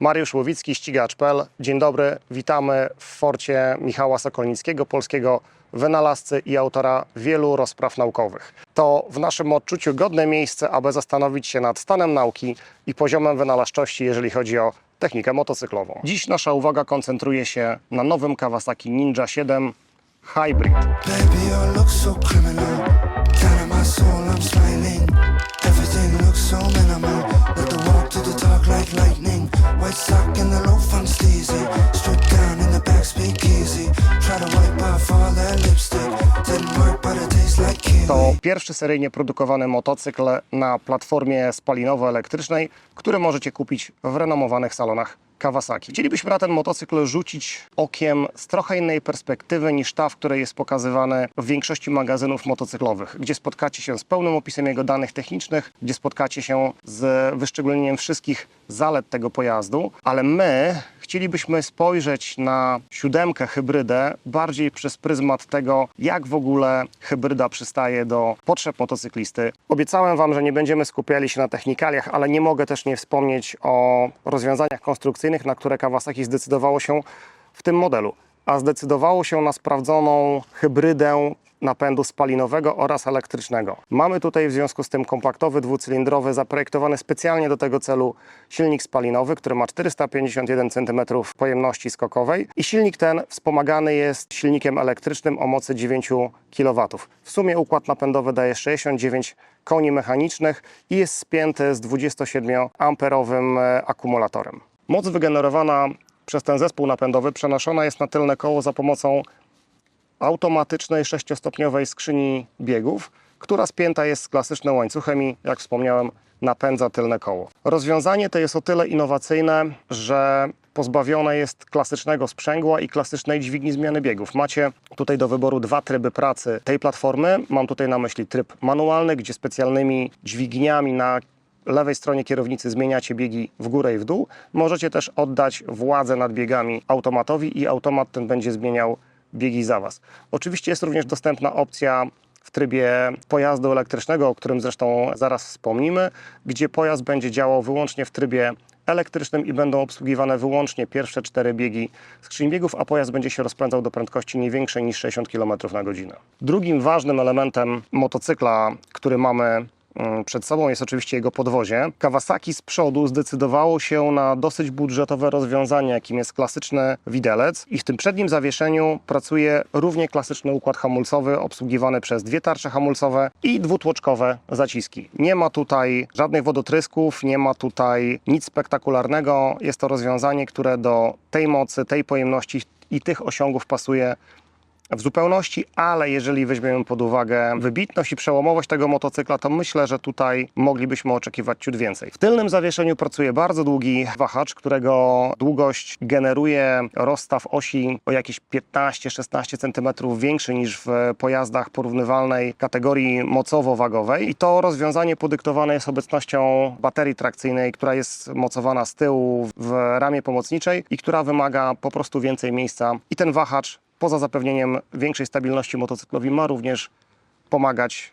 Mariusz Łowicki, ścigacz.pl. Dzień dobry, witamy w forcie Michała Sokolnickiego, polskiego wynalazcy i autora wielu rozpraw naukowych. To w naszym odczuciu godne miejsce, aby zastanowić się nad stanem nauki i poziomem wynalazczości, jeżeli chodzi o technikę motocyklową. Dziś nasza uwaga koncentruje się na nowym Kawasaki Ninja 7 Hybrid. Baby, pierwszy seryjnie produkowany motocykl na platformie spalinowo-elektrycznej, który możecie kupić w renomowanych salonach Kawasaki. Chcielibyśmy na ten motocykl rzucić okiem z trochę innej perspektywy niż ta, w której jest pokazywany w większości magazynów motocyklowych, gdzie spotkacie się z pełnym opisem jego danych technicznych, gdzie spotkacie się z wyszczególnieniem wszystkich zalet tego pojazdu, ale my chcielibyśmy spojrzeć na siódemkę hybrydę bardziej przez pryzmat tego, jak w ogóle hybryda przystaje do potrzeb motocyklisty. Obiecałem Wam, że nie będziemy skupiali się na technikaliach, ale nie mogę też nie wspomnieć o rozwiązaniach konstrukcyjnych, na które Kawasaki zdecydowało się w tym modelu. A zdecydowało się na sprawdzoną hybrydę napędu spalinowego oraz elektrycznego. Mamy tutaj w związku z tym kompaktowy, dwucylindrowy, zaprojektowany specjalnie do tego celu silnik spalinowy, który ma 451 cm pojemności skokowej i silnik ten wspomagany jest silnikiem elektrycznym o mocy 9 kW. W sumie układ napędowy daje 69 koni mechanicznych i jest spięty z 27-amperowym e, akumulatorem. Moc wygenerowana przez ten zespół napędowy przenoszona jest na tylne koło za pomocą automatycznej sześciostopniowej skrzyni biegów, która spięta jest z klasycznym łańcuchem i, jak wspomniałem, napędza tylne koło. Rozwiązanie to jest o tyle innowacyjne, że pozbawione jest klasycznego sprzęgła i klasycznej dźwigni zmiany biegów. Macie tutaj do wyboru dwa tryby pracy tej platformy. Mam tutaj na myśli tryb manualny, gdzie specjalnymi dźwigniami na lewej stronie kierownicy zmieniacie biegi w górę i w dół. Możecie też oddać władzę nad biegami automatowi i automat ten będzie zmieniał biegi za Was. Oczywiście jest również dostępna opcja w trybie pojazdu elektrycznego, o którym zresztą zaraz wspomnimy, gdzie pojazd będzie działał wyłącznie w trybie elektrycznym i będą obsługiwane wyłącznie pierwsze cztery biegi skrzyni biegów, a pojazd będzie się rozpędzał do prędkości nie większej niż 60 km na godzinę. Drugim ważnym elementem motocykla, który mamy przed sobą jest oczywiście jego podwozie. Kawasaki z przodu zdecydowało się na dosyć budżetowe rozwiązanie, jakim jest klasyczny widelec i w tym przednim zawieszeniu pracuje równie klasyczny układ hamulcowy obsługiwany przez dwie tarcze hamulcowe i dwutłoczkowe zaciski. Nie ma tutaj żadnych wodotrysków, nie ma tutaj nic spektakularnego. Jest to rozwiązanie, które do tej mocy, tej pojemności i tych osiągów pasuje w zupełności, ale jeżeli weźmiemy pod uwagę wybitność i przełomowość tego motocykla, to myślę, że tutaj moglibyśmy oczekiwać ciut więcej. W tylnym zawieszeniu pracuje bardzo długi wahacz, którego długość generuje rozstaw osi o jakieś 15-16 cm większy niż w pojazdach porównywalnej kategorii mocowo-wagowej. I to rozwiązanie podyktowane jest obecnością baterii trakcyjnej, która jest mocowana z tyłu w ramie pomocniczej i która wymaga po prostu więcej miejsca. I ten wahacz poza zapewnieniem większej stabilności motocyklowi ma również pomagać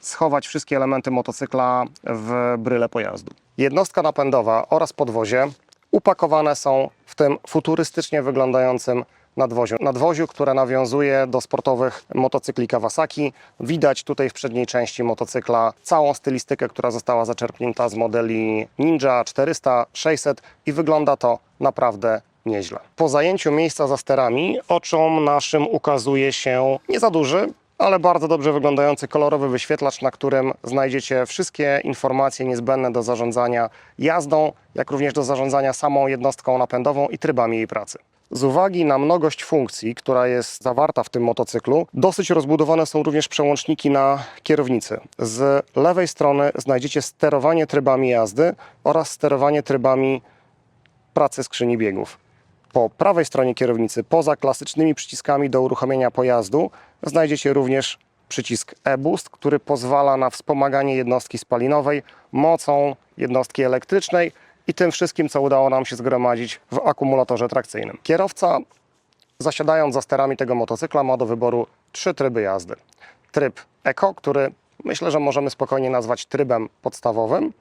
schować wszystkie elementy motocykla w bryle pojazdu. Jednostka napędowa oraz podwozie upakowane są w tym futurystycznie wyglądającym nadwoziu. Nadwoziu, które nawiązuje do sportowych motocykli Kawasaki. Widać tutaj w przedniej części motocykla całą stylistykę, która została zaczerpnięta z modeli Ninja 400, 600 i wygląda to naprawdę nieźle. Po zajęciu miejsca za sterami oczom naszym ukazuje się nie za duży, ale bardzo dobrze wyglądający kolorowy wyświetlacz, na którym znajdziecie wszystkie informacje niezbędne do zarządzania jazdą, jak również do zarządzania samą jednostką napędową i trybami jej pracy. Z uwagi na mnogość funkcji, która jest zawarta w tym motocyklu, dosyć rozbudowane są również przełączniki na kierownicy. Z lewej strony znajdziecie sterowanie trybami jazdy oraz sterowanie trybami pracy skrzyni biegów. Po prawej stronie kierownicy, poza klasycznymi przyciskami do uruchomienia pojazdu, znajdziecie również przycisk e-boost, który pozwala na wspomaganie jednostki spalinowej mocą jednostki elektrycznej i tym wszystkim, co udało nam się zgromadzić w akumulatorze trakcyjnym. Kierowca, zasiadając za sterami tego motocykla, ma do wyboru trzy tryby jazdy. Tryb Eco, który myślę, że możemy spokojnie nazwać trybem podstawowym.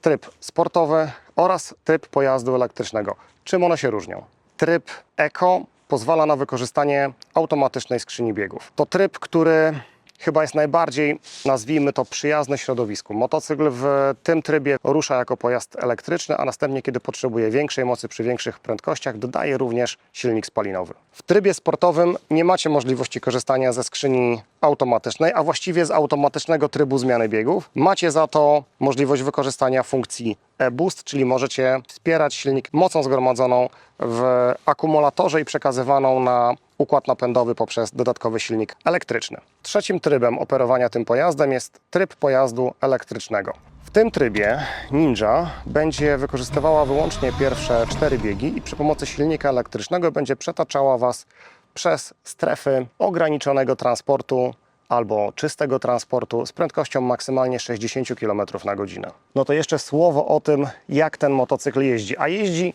tryb sportowy oraz tryb pojazdu elektrycznego. Czym one się różnią? Tryb Eco pozwala na wykorzystanie automatycznej skrzyni biegów. To tryb, który chyba jest najbardziej, nazwijmy to, przyjazny środowisku. Motocykl w tym trybie rusza jako pojazd elektryczny, a następnie, kiedy potrzebuje większej mocy przy większych prędkościach, dodaje również silnik spalinowy. W trybie sportowym nie macie możliwości korzystania ze skrzyni automatycznej, a właściwie z automatycznego trybu zmiany biegów. Macie za to możliwość wykorzystania funkcji e-boost, czyli możecie wspierać silnik mocą zgromadzoną w akumulatorze i przekazywaną na układ napędowy poprzez dodatkowy silnik elektryczny. Trzecim trybem operowania tym pojazdem jest tryb pojazdu elektrycznego. W tym trybie Ninja będzie wykorzystywała wyłącznie pierwsze cztery biegi i przy pomocy silnika elektrycznego będzie przetaczała Was przez strefy ograniczonego transportu albo czystego transportu z prędkością maksymalnie 60 km na godzinę. No to jeszcze słowo o tym, jak ten motocykl jeździ. A jeździ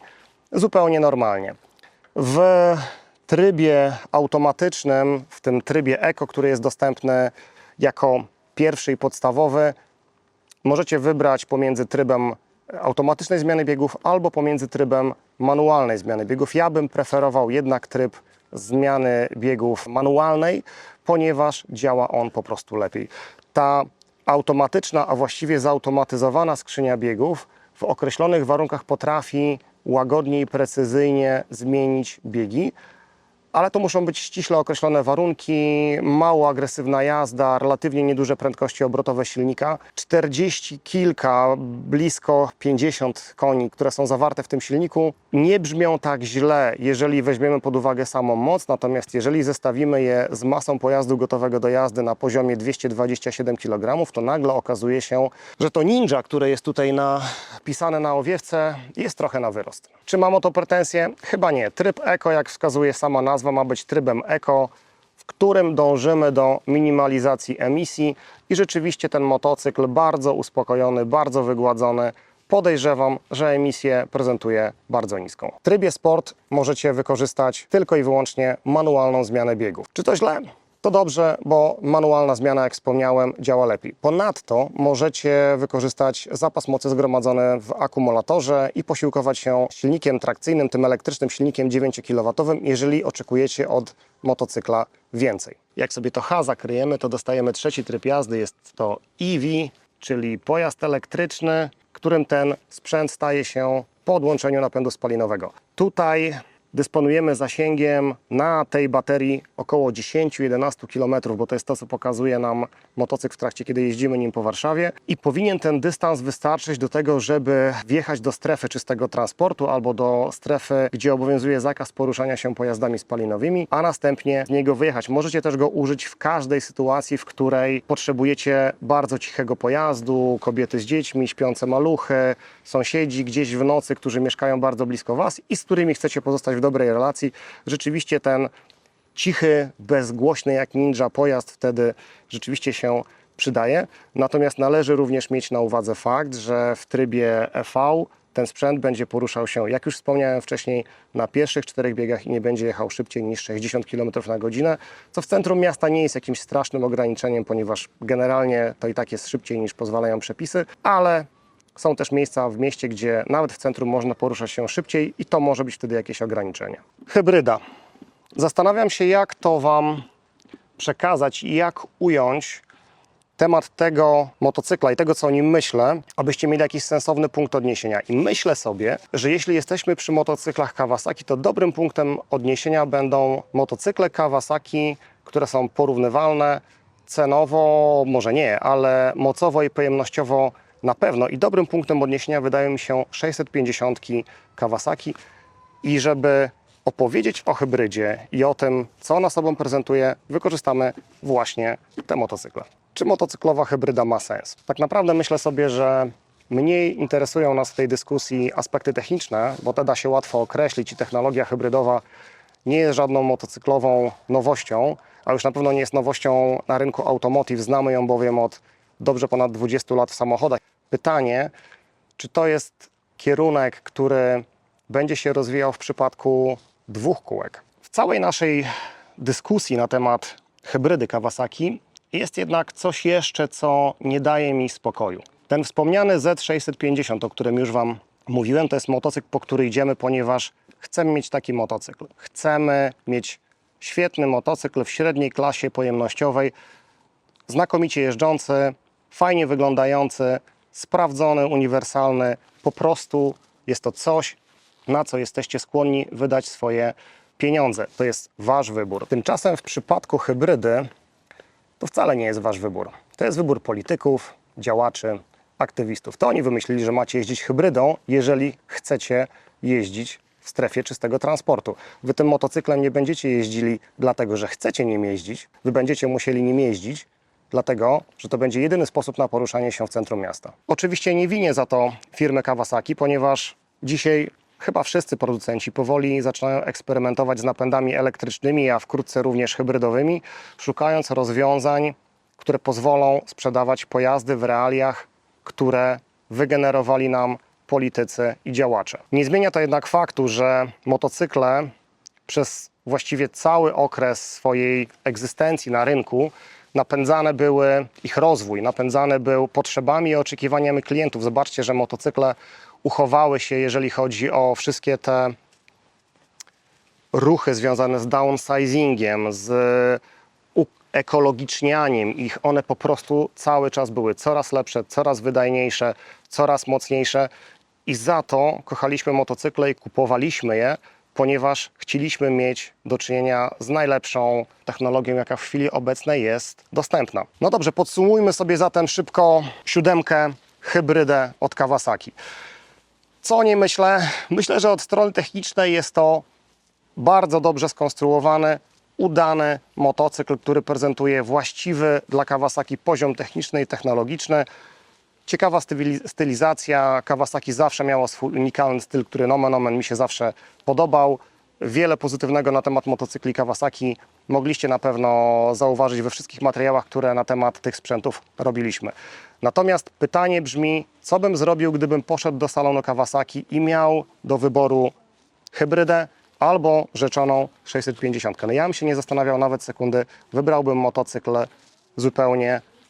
zupełnie normalnie. W trybie automatycznym, w tym trybie Eco, który jest dostępny jako pierwszy i podstawowy, możecie wybrać pomiędzy trybem automatycznej zmiany biegów albo pomiędzy trybem manualnej zmiany biegów. Ja bym preferował jednak tryb zmiany biegów manualnej, ponieważ działa on po prostu lepiej. Ta automatyczna, a właściwie zautomatyzowana skrzynia biegów w określonych warunkach potrafi łagodnie i precyzyjnie zmienić biegi, ale to muszą być ściśle określone warunki, mało agresywna jazda, relatywnie nieduże prędkości obrotowe silnika, 40 kilka, blisko 50 koni, które są zawarte w tym silniku, nie brzmią tak źle, jeżeli weźmiemy pod uwagę samą moc, natomiast jeżeli zestawimy je z masą pojazdu gotowego do jazdy na poziomie 227 kg, to nagle okazuje się, że to Ninja, które jest tutaj napisane na owiewce, jest trochę na wyrost. Czy mam o to pretensje? Chyba nie. Tryb Eco, jak wskazuje sama nazwa, ma być trybem Eco, w którym dążymy do minimalizacji emisji i rzeczywiście ten motocykl bardzo uspokojony, bardzo wygładzony. Podejrzewam, że emisję prezentuje bardzo niską. W trybie sport możecie wykorzystać tylko i wyłącznie manualną zmianę biegów. Czy to źle? To dobrze, bo manualna zmiana, jak wspomniałem, działa lepiej. Ponadto możecie wykorzystać zapas mocy zgromadzony w akumulatorze i posiłkować się silnikiem trakcyjnym, tym elektrycznym silnikiem 9 kW, jeżeli oczekujecie od motocykla więcej. Jak sobie to H zakryjemy, to dostajemy trzeci tryb jazdy. Jest to EV, czyli pojazd elektryczny, którym ten sprzęt staje się po odłączeniu napędu spalinowego. Tutaj dysponujemy zasięgiem na tej baterii około 10-11 km, bo to jest to, co pokazuje nam motocykl w trakcie, kiedy jeździmy nim po Warszawie. I powinien ten dystans wystarczyć do tego, żeby wjechać do strefy czystego transportu albo do strefy, gdzie obowiązuje zakaz poruszania się pojazdami spalinowymi, a następnie z niego wyjechać. Możecie też go użyć w każdej sytuacji, w której potrzebujecie bardzo cichego pojazdu, kobiety z dziećmi, śpiące maluchy, sąsiedzi gdzieś w nocy, którzy mieszkają bardzo blisko Was i z którymi chcecie pozostać w dobrej relacji. Rzeczywiście ten cichy, bezgłośny jak ninja pojazd wtedy rzeczywiście się przydaje. Natomiast należy również mieć na uwadze fakt, że w trybie EV ten sprzęt będzie poruszał się, jak już wspomniałem wcześniej, na pierwszych czterech biegach i nie będzie jechał szybciej niż 60 km na godzinę, co w centrum miasta nie jest jakimś strasznym ograniczeniem, ponieważ generalnie to i tak jest szybciej niż pozwalają przepisy, ale są też miejsca w mieście, gdzie nawet w centrum można poruszać się szybciej i to może być wtedy jakieś ograniczenie. Hybryda. Zastanawiam się, jak to Wam przekazać i jak ująć temat tego motocykla i tego, co o nim myślę, abyście mieli jakiś sensowny punkt odniesienia. I myślę sobie, że jeśli jesteśmy przy motocyklach Kawasaki, to dobrym punktem odniesienia będą motocykle Kawasaki, które są porównywalne cenowo, może nie, ale mocowo i pojemnościowo na pewno. I dobrym punktem odniesienia wydają mi się 650 Kawasaki. I żeby opowiedzieć o hybrydzie i o tym, co ona sobą prezentuje, wykorzystamy właśnie te motocykle. Czy motocyklowa hybryda ma sens? Tak naprawdę myślę sobie, że mniej interesują nas w tej dyskusji aspekty techniczne, bo te da się łatwo określić i technologia hybrydowa nie jest żadną motocyklową nowością, a już na pewno nie jest nowością na rynku automotive. Znamy ją bowiem od dobrze ponad 20 lat w samochodach. Pytanie, czy to jest kierunek, który będzie się rozwijał w przypadku dwóch kółek. W całej naszej dyskusji na temat hybrydy Kawasaki jest jednak coś jeszcze, co nie daje mi spokoju. Ten wspomniany Z650, o którym już Wam mówiłem, to jest motocykl, po który idziemy, ponieważ chcemy mieć taki motocykl. Chcemy mieć świetny motocykl w średniej klasie pojemnościowej, znakomicie jeżdżący, fajnie wyglądający, sprawdzony, uniwersalny. Po prostu jest to coś, na co jesteście skłonni wydać swoje pieniądze. To jest Wasz wybór. Tymczasem w przypadku hybrydy to wcale nie jest Wasz wybór. To jest wybór polityków, działaczy, aktywistów. To oni wymyślili, że macie jeździć hybrydą, jeżeli chcecie jeździć w strefie czystego transportu. Wy tym motocyklem nie będziecie jeździli dlatego, że chcecie nim jeździć. Wy będziecie musieli nim jeździć, dlatego, że to będzie jedyny sposób na poruszanie się w centrum miasta. Oczywiście nie winię za to firmy Kawasaki, ponieważ dzisiaj chyba wszyscy producenci powoli zaczynają eksperymentować z napędami elektrycznymi, a wkrótce również hybrydowymi, szukając rozwiązań, które pozwolą sprzedawać pojazdy w realiach, które wygenerowali nam politycy i działacze. Nie zmienia to jednak faktu, że motocykle przez właściwie cały okres swojej egzystencji na rynku napędzane były, ich rozwój napędzany był potrzebami i oczekiwaniami klientów. Zobaczcie, że motocykle uchowały się, jeżeli chodzi o wszystkie te ruchy związane z downsizingiem, z ekologicznianiem ich, one po prostu cały czas były coraz lepsze, coraz wydajniejsze, coraz mocniejsze. I za to kochaliśmy motocykle i kupowaliśmy je, ponieważ chcieliśmy mieć do czynienia z najlepszą technologią, jaka w chwili obecnej jest dostępna. No dobrze, podsumujmy sobie zatem szybko siódemkę hybrydę od Kawasaki. Co o niej myślę? Myślę, że od strony technicznej jest to bardzo dobrze skonstruowany, udany motocykl, który prezentuje właściwy dla Kawasaki poziom techniczny i technologiczny. Ciekawa styli- stylizacja. Kawasaki zawsze miało swój unikalny styl, który nomen omen mi się zawsze podobał. Wiele pozytywnego na temat motocykli Kawasaki mogliście na pewno zauważyć we wszystkich materiałach, które na temat tych sprzętów robiliśmy. Natomiast pytanie brzmi, co bym zrobił, gdybym poszedł do salonu Kawasaki i miał do wyboru hybrydę albo rzeczoną 650. No ja bym się nie zastanawiał nawet sekundy, wybrałbym motocykl zupełnie